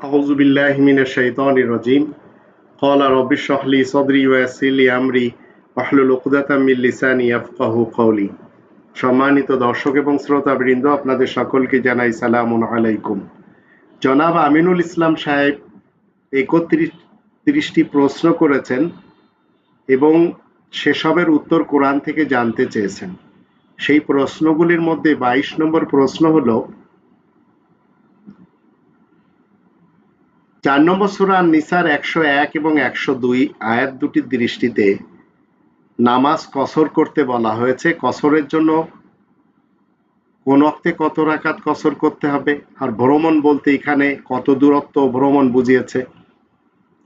أعوذ بالله من الشيطان الرجيم قال رب اشرح لي صدري ويسر لي أمري واحلل عقدة من লিসানি ইয়াফকাহু কওলি সম্মানিত দর্শক এবং শ্রোতাবৃন্দ আপনাদের সকলকে জানাই সালামুন আলাইকুম জনাব আমিনুল ইসলাম সাহেব একত্রিশ তিরিশটি প্রশ্ন করেছেন এবং সেসবের উত্তর কোরআন থেকে জানতে চেয়েছেন সেই প্রশ্নগুলির মধ্যে বাইশ নম্বর প্রশ্ন হলো চার নম্বর সুরা নিসার একশো এক এবং একশো দুই, আয়াত দুটির দৃষ্টিতে নামাজ কসর করতে বলা হয়েছে। কসরের জন্য কোন অক্তে কত রাকাত কসর করতে হবে? আর ভ্রমণ বলতে এখানে কত দূরত্ব ভ্রমণ বুঝিয়েছে।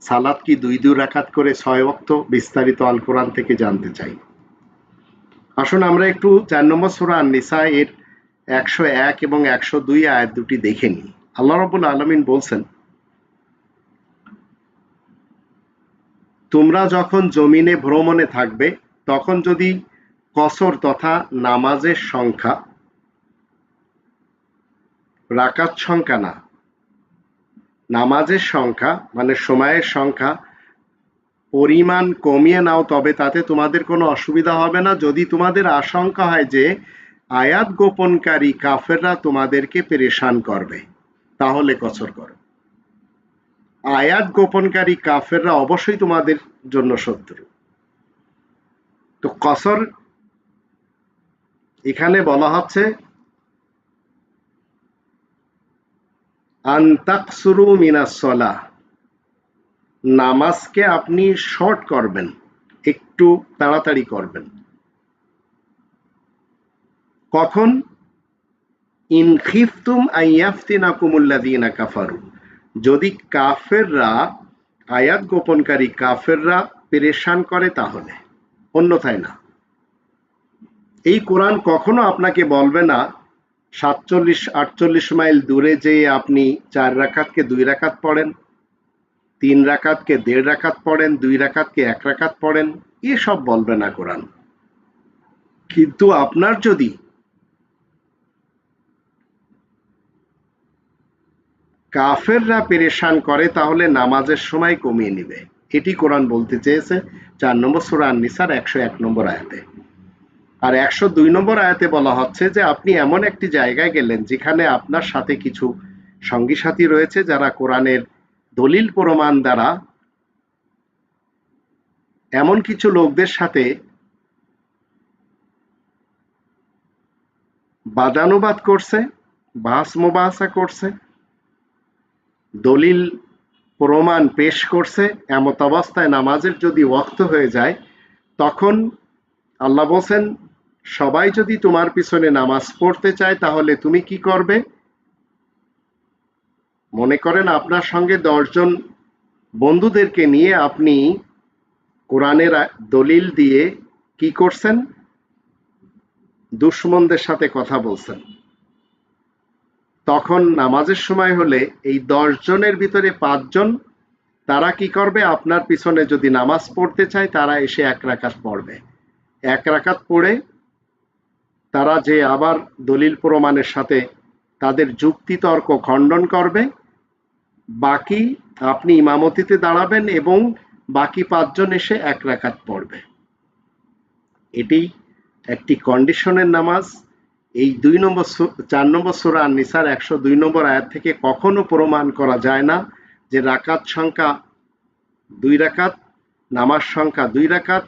সালাদ কি দুই দুই রাকাত করে ছয় অক্ত বিস্তারিত আল কোরআন থেকে জানতে চাই। আসুন আমরা একটু চার নম্বর সুরা নিসা এর একশো এক এবং একশো দুই আয়াত দুটি দেখে নিই। আল্লাহ রবুল আলমিন বলছেন তোমরা যখন জমিনে ভ্রমণে থাকবে, তখন যদি কসর তথা নামাজের সংখ্যা, রাকাত সংখ্যা না, নামাজের সংখ্যা মানে সময়ের সংখ্যা পরিমাণ কমিয়ে নাও, তবে তাতে তোমাদের কোনো অসুবিধা হবে না। যদি তোমাদের আশঙ্কা হয় যে আয়াত গোপনকারী কাফেররা তোমাদেরকে পেরেশান করবে, তাহলে কসর করো। আয়াত গোপনকারী কাফেররা অবশ্যই তোমাদের জন্য শত্রু। তো কসর এখানে বলা হচ্ছে, আন্তাকসুরু মিনাসলা নামাজকে আপনি শর্ট করবেন, একটু তাড়াতাড়ি করবেন। কখন? ইনখিফতুম আইয়াফতিনা কুমুল্লাদিনা কাফারু। যদি কাফেররা আয়াত গোপনকারী কাফেররা পেরেশান করে তাহলে, অন্যথায় না। এই কোরআন কখনো আপনাকে বলবে না, সাতচল্লিশ, আটচল্লিশ মাইল দূরে যেয়ে আপনি চার রাকাতকে দুই রাকাত পড়েন, তিন রাকাতকে দেড় রাকাত পড়েন, দুই রাকাতকে এক রাকাত পড়েন, এসব বলবে না কোরআন। কিন্তু আপনার যদি কাফেররা পেরেশান করে, তাহলে নামাজের সময় কমিয়ে নিবে। এটি কোরআন বলতে চেয়েছে। চার নম্বর সুরান নিসার একশো এক নম্বর আয়াতে। আর একশো দুই নম্বর আয়াতে বলা হচ্ছে যে, আপনি এমন একটি জায়গায় গেলেন যেখানে আপনার সাথে কিছু সঙ্গী সাথী রয়েছে যারা কোরআনের দলিল প্রমাণ দ্বারা এমন কিছু লোকদের সাথে বাদানুবাদ করছে বাস মোবাসা করছে দলিল প্রমাণ পেশ করছে, এমত অবস্থায় নামাজের যদি ওয়াক্ত হয়ে যায়, তখন আল্লাহ বলছেন, সবাই যদি তোমার পিছনে নামাজ পড়তে চায়, তাহলে তুমি কি করবে? মনে করেন আপনার সঙ্গে দশজন বন্ধুদেরকে নিয়ে আপনি কোরআনের দলিল দিয়ে কি করছেন? দুশ্মনদের সাথে কথা বলছেন। তখন নামাজের সময় হলে এই দশ জনের ভিতরে পাঁচজন তারা কি করবে? আপনার পিছনে যদি নামাজ পড়তে চায়, তারা এসে এক রাকাত পড়বে। এক রাকাত পড়ে তারা যে আবার দলিল প্রমাণের সাথে তাদের যুক্তি তর্ক খণ্ডন করবে, বাকি আপনি ইমামতিতে দাঁড়াবেন এবং বাকি পাঁচজন এসে এক রাকাত পড়বে। এটি একটি কন্ডিশনের নামাজ। এই দুই নম্বর চার নম্বর সুরা নিসার একশো দুই নম্বর আয়াত থেকে কখনো প্রমাণ করা যায় না যে রাকাত সংখ্যা দুই রাকাত, নামাজ সংখ্যা দুই রাকাত,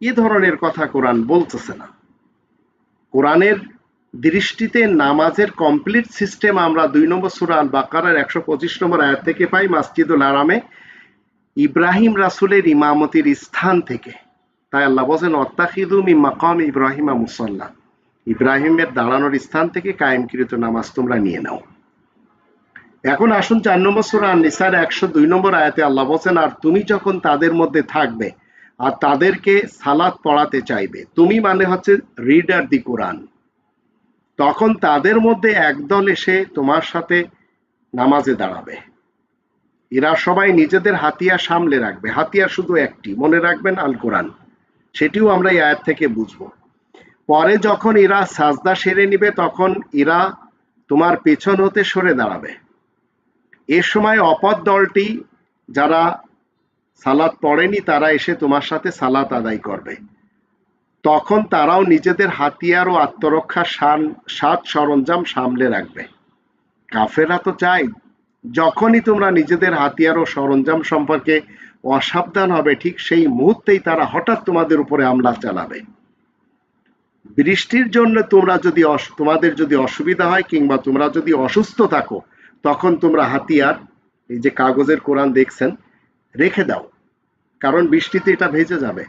এ ধরনের কথা কোরআন বলতেছে না। কোরআনের দৃষ্টিতে নামাজের কমপ্লিট সিস্টেম আমরা দুই নম্বর সুরা আল বাকারার একশো পঁচিশ নম্বর আয়াত থেকে পাই মাসজিদুল আরামে ইব্রাহিম রাসুলের ইমামতির স্থান থেকে। তাই আল্লাহ বলছেন অত্তাহিদুম মাকাম ইব্রাহিমা মুসল্লা। ইব্রাহিমের দাঁড়ানোর স্থান থেকে কায়েমকৃত নামাজ তোমরা নিয়ে নাও। এখন আসুন চার নম্বর সুরা নিসার একশো দুই নম্বর আয়াতে আল্লাহ বলছেন, আর তুমি যখন তাদের মধ্যে থাকবে আর তাদেরকে সালাত পড়াতে চাইবে, তুমি মানে হচ্ছে রিডার দি কোরআন। তখন তাদের মধ্যে একদল এসে তোমার সাথে নামাজে দাঁড়াবে। এরা সবাই নিজেদের হাতিয়ার সামলে রাখবে। হাতিয়ার শুধু একটি, মনে রাখবেন আল কোরআন সেটিও আমরা এই আয়াত থেকে বুঝব। পরে যখন এরা সাজদা সেরে নিবে, তখন এরা তোমার পেছন হতে সরে দাঁড়াবে। এ সময় অপর দলটি, যারা সালাত পড়েনি, তারা এসে তোমার সাথে সালাত আদায় করবে। তখন তারাও নিজেদের হাতিয়ার ও আত্মরক্ষার সাত সরঞ্জাম সামলে রাখবে। কাফেরা তো চাই যখনই তোমরা নিজেদের হাতিয়ার ও সরঞ্জাম সম্পর্কে অসাবধান হবে, ঠিক সেই মুহূর্তেই তারা হঠাৎ তোমাদের উপরে হামলা চালাবে। বৃষ্টির জন্য তোমরা যদি তোমাদের যদি অসুবিধা হয় কিংবা তোমরা যদি অসুস্থ থাকো, তখন তোমরা হাতিয়ার, এই যে কাগজের কোরআন দেখছেন, রেখে দাও। কারণ বৃষ্টিতে এটা ভেজে যাবে।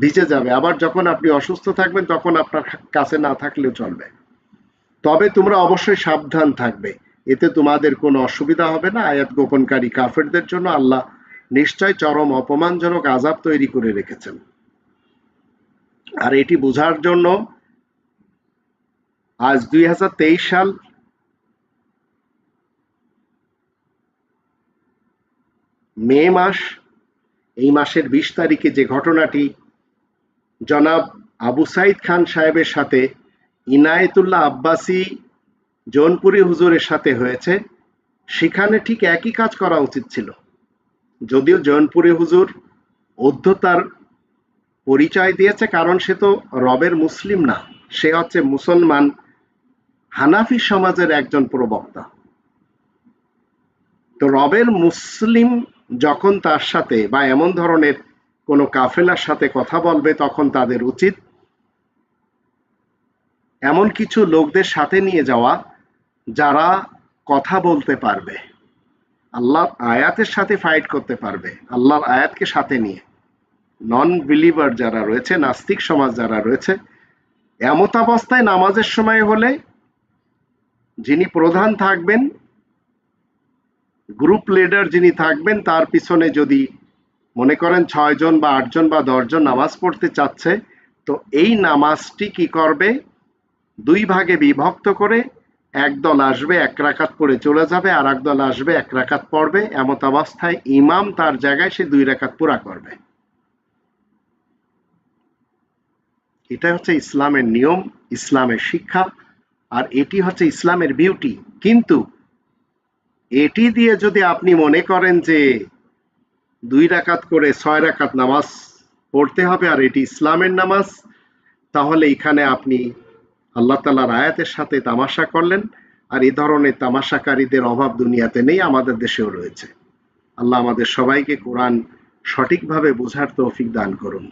ভিজে যাবে। আবার যখন আপনি অসুস্থ থাকবেন, তখন আপনার কাছে না থাকলেও চলবে। তবে তোমরা অবশ্যই সাবধান থাকবে। এতে তোমাদের কোনো অসুবিধা হবে না। আয়াত গোপনকারী কাফেরদের জন্য আল্লাহ নিশ্চয় চরম অপমানজনক আজাব তৈরি করে রেখেছেন। আর এটি বোঝার জন্য আজ দুই হাজার তেইশ সাল মে মাস, এই মাসের বিশ তারিখে যে ঘটনাটি জনাব আবু সাইদ খান সাহেবের সাথে ইনায়েতুল্লাহ আব্বাসি জৌনপুরি হুজুরের সাথে হয়েছে, সেখানে ঠিক একই কাজ করা উচিত ছিল। যদিও জৌনপুরি হুজুর অধ্যতার পরিচয় দিয়েছে কারণ সে তো রবের মুসলিম না। সে হচ্ছে মুসলমান হানাফি সমাজের একজন প্রবক্তা। তো রবের মুসলিম যখন তার সাথে বা এমন ধরনের কোনো কাফেলার সাথে কথা বলবে তখন তাদের উচিত এমন কিছু লোকদের সাথে নিয়ে যাওয়া যারা কথা বলতে পারবে। আল্লাহর আয়াতের সাথে ফাইট করতে পারবে। আল্লাহর আয়াতকে সাথে নিয়ে। নন বিলিভার যারা রয়েছে, নাস্তিক সমাজ যারা রয়েছে এমত অবস্থায় নামাজের সময় হলে যিনি প্রধান থাকবেন গ্রুপ লিডার যিনি থাকবেন, তার পিছনে যদি মনে করেন ছয়জন বা আটজন বা দশজন নামাজ পড়তে চাচ্ছে, তো এই নামাজটি কি করবে? দুই ভাগে বিভক্ত করে এক দল আসবে, এক রাকাত পড়ে চলে যাবে আর এক দল আসবে, এক রাকাত পড়বে। এমত অবস্থায় ইমাম তার জায়গায় সে দুই রাকাত পুরা করবে। এটা হচ্ছে ইসলামের নিয়ম, ইসলামের শিক্ষা, আর এটি হচ্ছে ইসলামের বিউটি কিন্তু এটি দিয়ে যদি আপনি মনে করেন যে দুই রাকাত করে ছয় রাকাত নামাজ পড়তে হবে আর এটি ইসলামের নামাজ, তাহলে এখানে আপনি আল্লাহ তালার আয়াতের সাথে তামাশা করলেন, আর এই ধরনের তামাশাকারীদের অভাব দুনিয়াতে নেই, আমাদের দেশেও রয়েছে। আল্লাহ আমাদের সবাইকে কোরআন সঠিকভাবে বোঝার তৌফিক দান করুন।